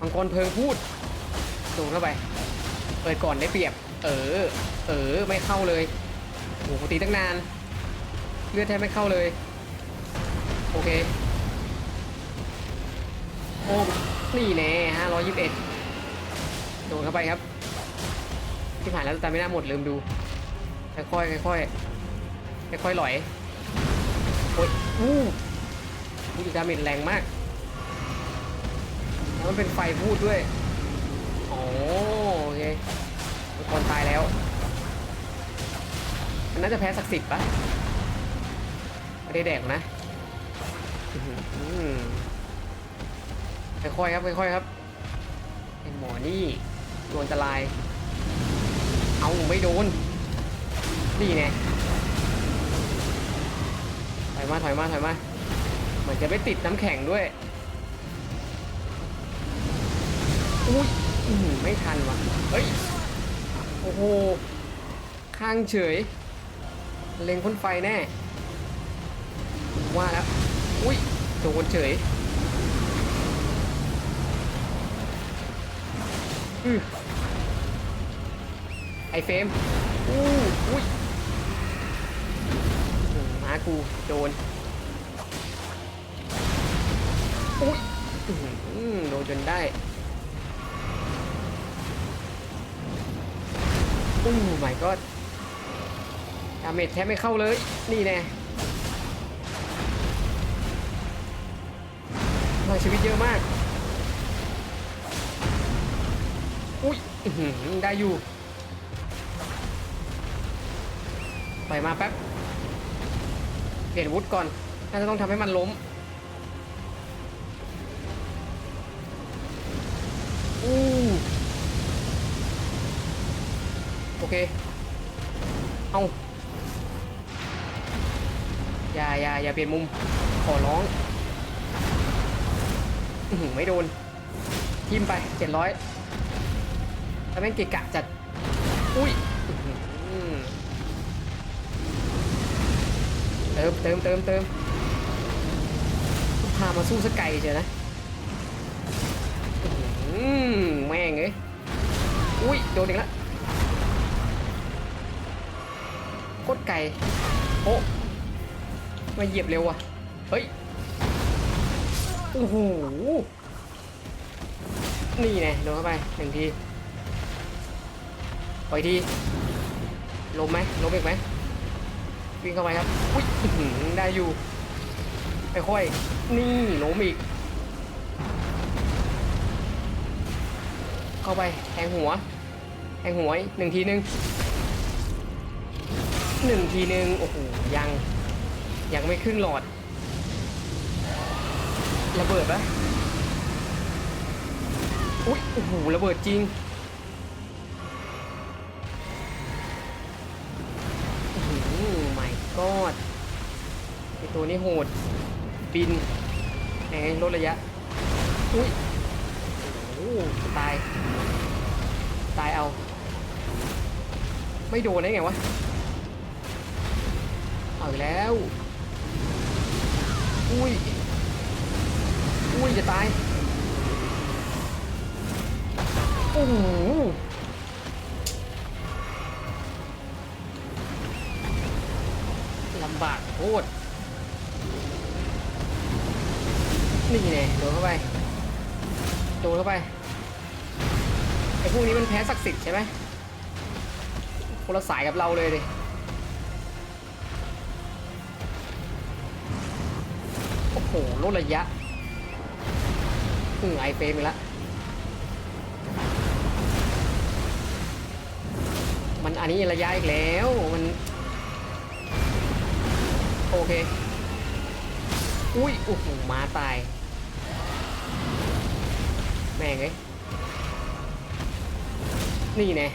มังกรเพลิงพูดสูงเข้าไป เปิดก่อนได้เปรียบ เออ เออ ไม่เข้าเลยโอ้โหตีตั้งนาน เลือดแทบไม่เข้าเลย โอเค โอ้นี่แน่ห้าร้อยยี่สิบเอ็ดโดนเข้าไปครับ ที่ผ่านแล้วต่ไม่น่าหมดลืมดู ค่อยๆค่อยๆค่อยๆหลอย โอ้ยอู้พูดาเมจแรงมาก มันเป็นไฟพูดด้วยอ๋อโอเคมังกรตายแล้ว มันน่าจะแพ้ศักสิทธิ์ปะไม่ได้แดกนะอื้อหือค่อยๆครับค่อยๆครับไอหมอนี่โดนอันตราย เอาไม่โดน นี่ไงถอยมาถอยมาถอยมา เหมือนจะไม่ติดน้ำแข็งด้วย อุ้ยอื้อหือไม่ทันว่ะ เฮ้ย โอ้โห ข้างเฉย เล็งพ่นไฟแน่ ว่าแล้ว อุ้ยโดนเฉย อือไอเฟมอู้อุ้ยอืมากูโดน อุ้ยอื้อหือโดนจนได้ อู้ my god ดาเมจแทบไม่เข้าเลย นี่แน่พลังชีวิตเยอะมาก อุ้ยได้อยู่ ไปมาแป๊บ เปลี่ยนวุฒก่อน น่าจะต้องทำให้มันล้ม เค เอาอย่าอย่าอย่าเปลี่ยนมุม ขอร้องหือไม่โดน ทิมไปเจ็ดร้อยถ้าแม่งเกะกะจัด อุ้ยเติมเติมเติมเติมพามาสู้สกไกเจอนะอืมแม่งเอ้ย อุ้ย โดนอีกแล้ว คตรไก่โอ้มาเหยียบเร็วว่ะ เฮ้ย โอ้โห นี่ไงโดนเข้าไปหนึ่งทีปล่อยทีล้มไหมล้มอีกไหมวิ่งเข้าไปครับ อุ้ยได้อยู่ค่อยๆนี่ล้มอีก เข้าไปแทงหัวแทงหัวอีกหนึ่งทีหนึ่ง หนึ่งทีนึง โอ้โห ยัง ยังไม่ครึ่งหลอด ระเบิดปะอุ้ยโอ้โห ระเบิดจริง โอ้โหไม่กอดไอตัวนี้โหด บินแหงลดระยะ อุ้ยโอ้ตาย ตายเอา ไม่โดนได้ไงวะ เอาอีกแล้ว อุ้ย อุ้ยจะตายโอ้โหลำบากโคตรนี่แน่โดนเข้าไปโดนเข้าไปไอ้พวกนี้มันแพ้ศักดิ์สิทธิ์ใช่ไหมคนละสายกับเราเลยดิ โอ้โหลดระยะอือไอเฟรมอีกแล้วมันอันนี้ระยะอีกแล้วมัน โอเค อุ้ยโอ้โหหมาตาย แม่งเอ้ยนี่แน่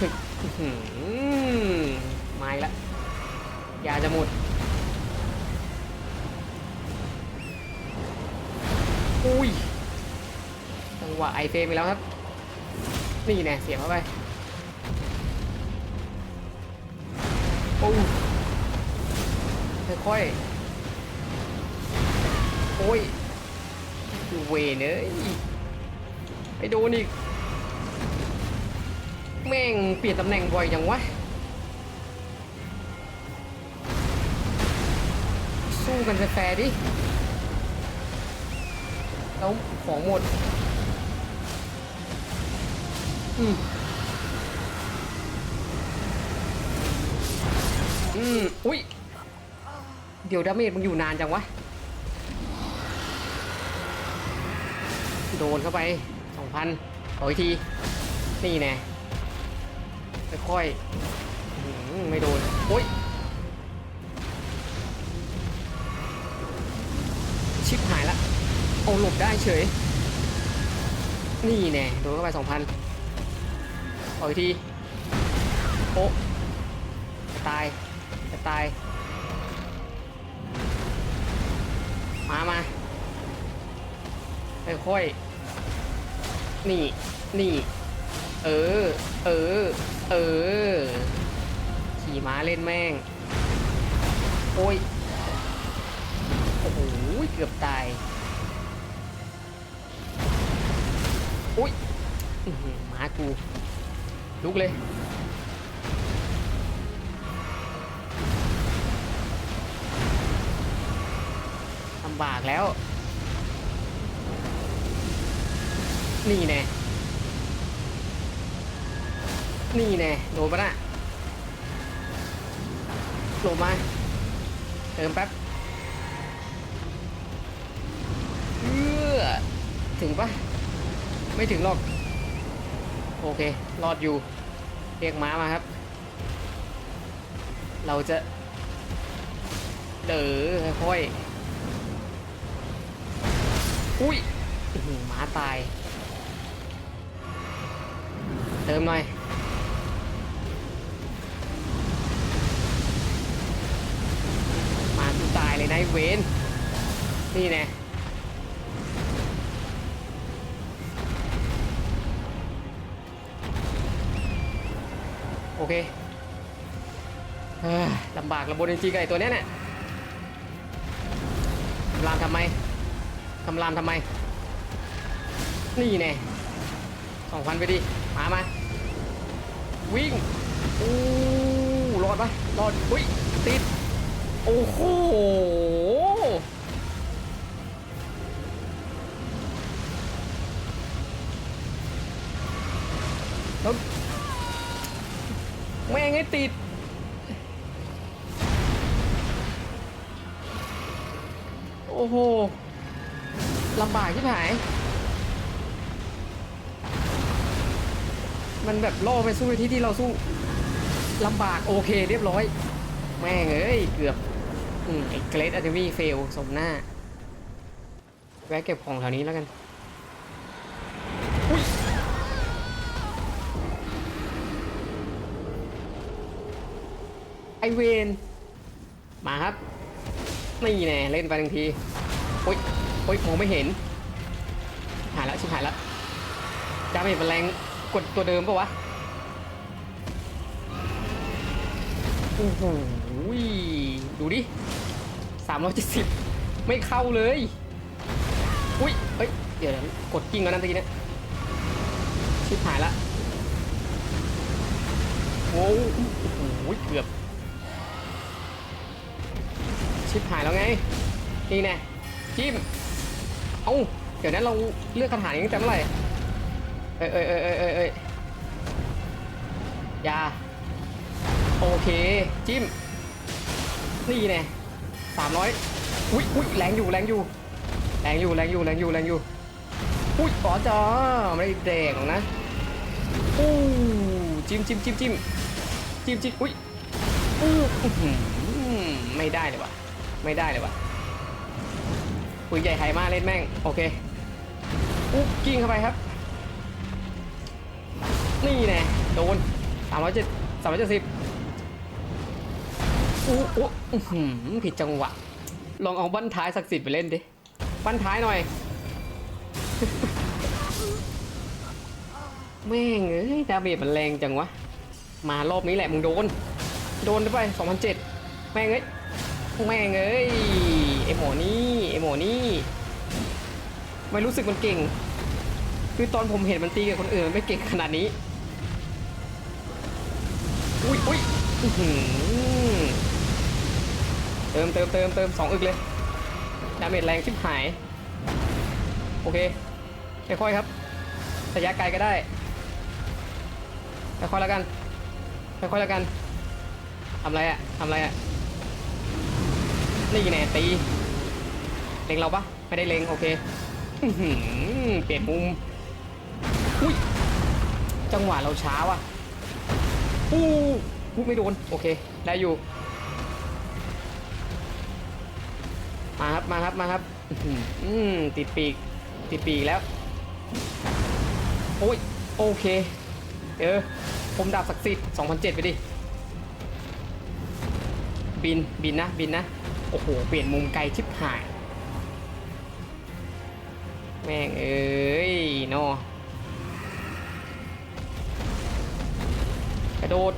อื้อหือมาอีกแล้วยาจะหมด วะไอเฟรมไปแล้วครับ นี่แน่เสียบเข้าไปโอ้ค่อยๆโอ้ยเวนเอ้ยไปโดนอีก แม่งเปลี่ยนตำแหน่งบ่อยจังวะ สู้กันแฟร์ดิ แล้วของหมด อืมอืมอุ้ย เดี๋ยวดาเมจมึงอยู่นานจังวะ โดนเข้าไปสองพันขออีกที นี่แน่ค่อยๆไม่โดน โอ้ย ชิบหายละ เอาหลบได้เฉย นี่แน่โดนเข้าไปสองพัน ออีกทีโอ้จะตายจะตาย มามาค่อยๆนี่ นี่ เออ เออ เออ ขี่ม้าเล่นแม่ง โอ้ย โอ้โห เกือบตายอุ้ยม้ากู ลุกเลย ลำบากแล้ว นี่แน่ นี่แน่ โดนปะนะโหลบมา เติมแป๊บเออถึงปะไม่ถึงหรอก โอเค รอดอยู่ เรียกม้ามาครับ เราจะ เด๋อค่อยๆอุ้ยอื้าตาย เติมหน่อยมาตายเลยนะเวนนี่แน่ อเคเอ้ยลำบากลำบนจริงๆไอ้ตัวเนี้ยเนี่ยคำรามทำไมคำรามทำไม นี่แน่สองพันไปดิ มามา วิ่งอู้รอดปะรอด อุ้ย ติด โอ้โหแล้ว ติด โอ้โหลำบากที่หาย มันแบบล่อไปสู้ในที่ที่เราสู้ลำบากโอเคเรียบร้อย แม่งเอ้ย เกือบอืมไอ้เกรดอะเดมี่เฟลสมหน้า แวะเก็บของแถวนี้แล้วกันอุ๊ย ไอเวนมาครับนี่แน่เล่นไปหนึ่งทีโอ๊ยโอ๊ยมองไม่เห็นหายแล้วชิบหายแล้วดาเมจมันแรงกดตัวเดิมปะวะโอ้โหดูดิสามร้อยเจ็ดสิบไม่เข้าเลยอุ้ยเอ้ยเดี๋ยวกดกิ้งก่อนนั่นตะกี้เนี่ยชิบหายละโอ้โหเกือบ ชิบหายแล้วไง นี่แน่จิ้ม เอ้า เดี๋ยวนั้นเราเลือกคาถานี้ตั้งแต่เมื่อไหร่ เอ้ยเอ้ยเอ้ยเอ้ยเอ้ยเอ้ยยา โอเค จิ้ม นี่แน่สามร้อยอุ้ยอุ้ยแรงอยู่แรงอยู่ แรงอยู่แรงอยู่แรงอยู่แรงอยู่ อุ้ยอ๋อจ้าไม่ได้แดงหรอกนะอู้จิ้มจิ้มจิ้มจิ้มจิ้มจิ้มอุ้ยอู้อื้อหือไม่ได้เลยว่ะ ไม่ได้เลยวะปืนใหญ่ไฮมาเล่นแม่ง โอเคอุ๊บกิ้งเข้าไปครับ นี่แน่โดนสามร้อยเจ็ดสามร้อยเจ็ดสิบอู้อู้อื้อหือผิดจังหวะ ลองเอาบั้นท้ายศักดิ์สิทธิ์ไปเล่นดิ บั้นท้ายหน่อย แม่งเอ้ยดาเมจมันแรงจังวะ มารอบนี้แหละมึงโดน โดนไป2007แม่งเอ้ย แม่งเอ้ยไอหมอนี่ไอหมอนี่ไม่รู้สึกมันเก่ง คือตอนผมเห็นมันตีกับคนอื่นมันไม่เก่งขนาดนี้ อุ้ยอุ้ยเติมเติมเติมเติมสองอึกเลย ดาเมจแรงชิบหาย โอเคค่อยๆครับระยะไกลก็ได้ค่อยๆแล้วกันค่อยๆแล้วกันทำอะไรอะทำอะไรอะ นี่แน่ตี เล็งเราปะไม่ได้เล็งโอเคเปลี่ยนมุม อุ้ย จังหวะเราช้าว่ะอู้หูไม่โดน โอเค ได้อยู่ มาครับ มาครับ มาครับ อืมติดปีก ติดปีกแล้ว โอ้ย โอเค เออ ผมดาบศักดิ์สิทธิ์2007 ไปดิ บิน บินนะ บินนะ อ้โห เปลี่ยนมุมไกลชิบหาย แม่งเอ้ยนอกระโดด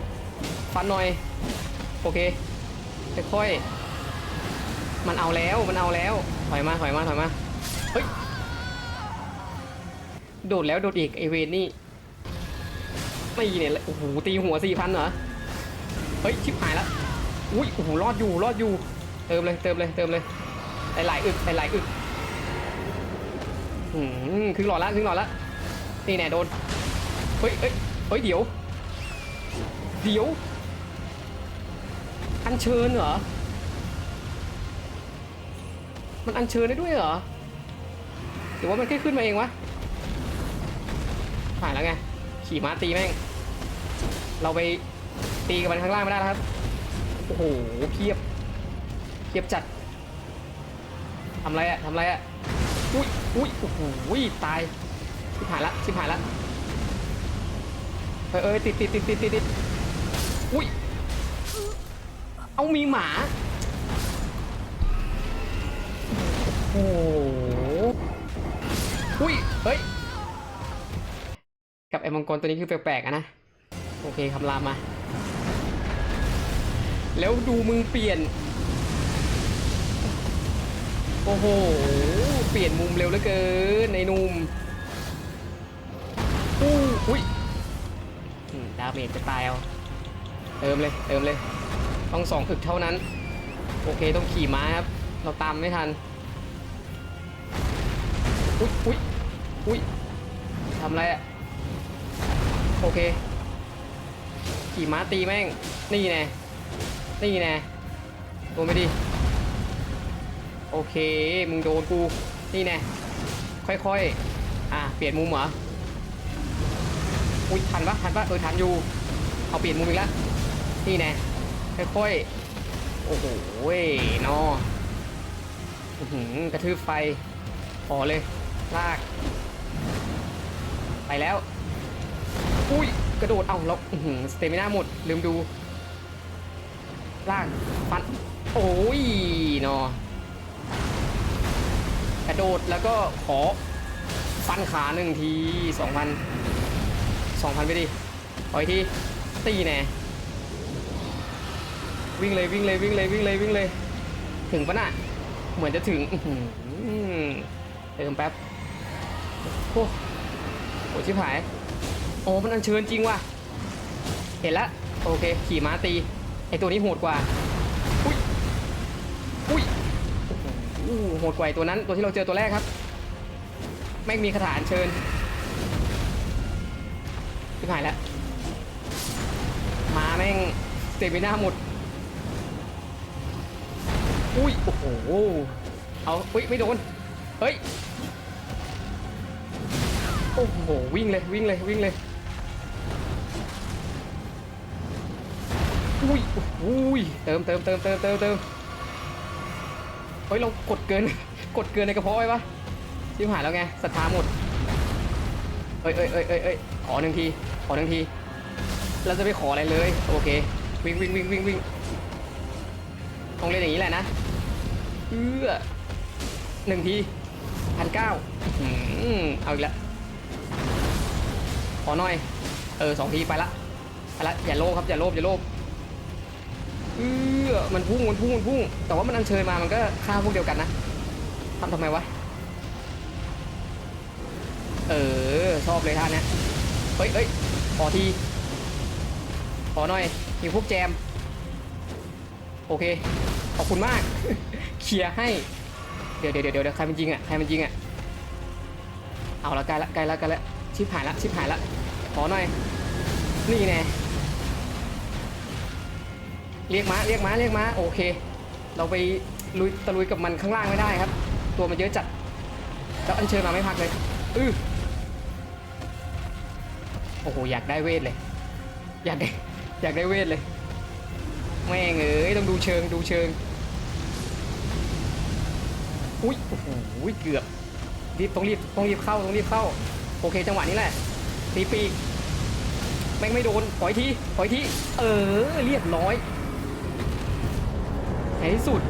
ฟันหน่อย โอเค ค่อยๆ มันเอาแล้ว มันเอาแล้ว ถอยมา ถอยมา ถอยมา เฮ้ย โดดแล้วโดดอีกไอเวนนี่ไม่เนี่ย โอ้โห ตีหัวสี่พันเหรอ เฮ้ย ชิบหายแล้ว อุ้ย โอ้โห รอดอยู่ รอดอยู่ เติมเลยเติมเลยเติมเลยหลายๆอึกหลายๆอึกอืมครึ่งหลอดละครึ่งหลอดละนี่แน่โดนเฮ้ยเฮ้ยเฮ้ยเดี๋ยวเดี๋ยวอัญเชิญเหรอ มันอัญเชิญได้ด้วยเหรอ หรือว่ามันแค่ขึ้นมาเองวะผ่านแล้วไง ขี่ม้าตีแม่ง เราไปตีกับมันข้างล่างไม่ได้แล้วครับ โอ้โหเพียบ เพียบจัดทำไรอะทำไรอะอุ้ยอุ้ยโอ้โหตายชิบหายละชิบหายละเอยเอยติดติดติดติดติดติดอุ้ยเอามีหมาโอ้โหอุ้ยเฮ้ยกับไอ้มังกรตัวนี้คือแปลกๆอะนะโอเคคำรามมา แล้วดูมึงเปลี่ยน โอ้โห เปลี่ยนมุมเร็วเหลือเกินในนุ่มอู้อุ้ยอืมดาเมจจะตายเอา เติมเลย เติมเลย ต้องสองอึกเท่านั้น โอเคต้องขี่ม้าครับ เราตามไม่ทัน อุ้ยอุ้ยอุ้ยทำอะไรอะโอเค ขี่ม้าตีแม่ง นี่แน่นี่แน่โดนไปดิ โอเค มึงโดนกู นี่แน่ค่อยๆ อะ เปลี่ยนมุมเหรอ อุ้ยทันปะทันปะเออทันอยู่ เอาเปลี่ยนมุมอีกแล้วนี่แน่ค่อยๆ โอ้โหนอกระทืบไฟพอเลย ลาก ไปแล้ว อุ้ย กระโดด เอ้าแล้วสเตมิน่าหมด ลืมดู ลาก ฟัน โอ้ยนอ กระโดดแล้วก็ขอฟันขาหนึ่งทีสองพันสองพันไปดิขออีกทีตีแน่วิ่งเลยวิ่งเลยวิ่งเลยวิ่งเลยวิ่งเลย ถึงปะน่ะเหมือนจะถึงเติมแป๊บโอ้โหชิบหายโอ้มันอัญเชิญจริงว่ะเห็นละโอเค ขี่ม้าตีไอตัวนี้โหดกว่าอุ้ยอุ้ย อู้โหดกว่าตัวนั้นตัวที่เราเจอตัวแรกครับ แม่งมีคาถาเชิญที่หายแล้วมาแม่งสเตมิน่าหมด อุ้ยโอ้โหเอาอุ้ยไม่โดนเฮ้ยโอ้โหวิ่งเลยวิ่งเลยวิ่งเลยอุ้ยโอ้โหเติมเติมเติมเติมเติมเติม เฮ้ยเรากดเกิน กดเกินในกระเพาะไว้ปะชิบหายแล้วไงศรัทธาหมดเอ้ยเอ้ยเอ้ยเอ้ยเอ้ยขอหนึ่งที ขอหนึ่งที เราจะไปขออะไรเลย โอเค วิ่งวิ่งวิ่งวิ่งวิ่งต้องเล่นอย่างนี้แหละนะ เอื้อหนึ่งทีพันเก้าเอาอีกแล้วขอหน่อย เออสองทีไปละ ไปละ อย่าโลภครับ อย่าโลภอย่าโลภ เออมันพุ่งมันพุ่งมันพุ่ง แต่ว่ามันอัญเชิญมามันก็ฆ่าพวกเดียวกันนะทำทำไมวะ เออ ชอบเลยท่าเนี้ยเฮ้ยเฮ้ยขอที ขอหน่อยมีพวกแจม โอเค ขอบคุณมาก เคลียร์ให้เดี๋ยวเดี๋ยวเดี๋ยวเดี๋ยวใครมันยิงอะ ใครมันยิงอะ เอาละใกล้ละใกล้ละใกล้ละชิบหายละชิบหายละ ขอหน่อย นี่แน่ เรียกม้าเรียกม้าเรียกม้าโอเค เราไปลุยตะลุยกับมันข้างล่างไม่ได้ครับ ตัวมันเยอะจัดแล้วอัญเชิญมาไม่พักเลยอือโอ้โหอยากได้เวทเลย อยากได้อยากได้เวทเลยแม่งเอ้ยต้องดูเชิงดูเชิงอุ้ยโอ้โหเกือบรีบต้องรีบต้องรีบเข้าต้องรีบเข้า โอเคจังหวะนี้แหละตีปีกแม่งไม่โดนปล่อยทีปล่อยทีเออเรียบร้อย ในที่สุด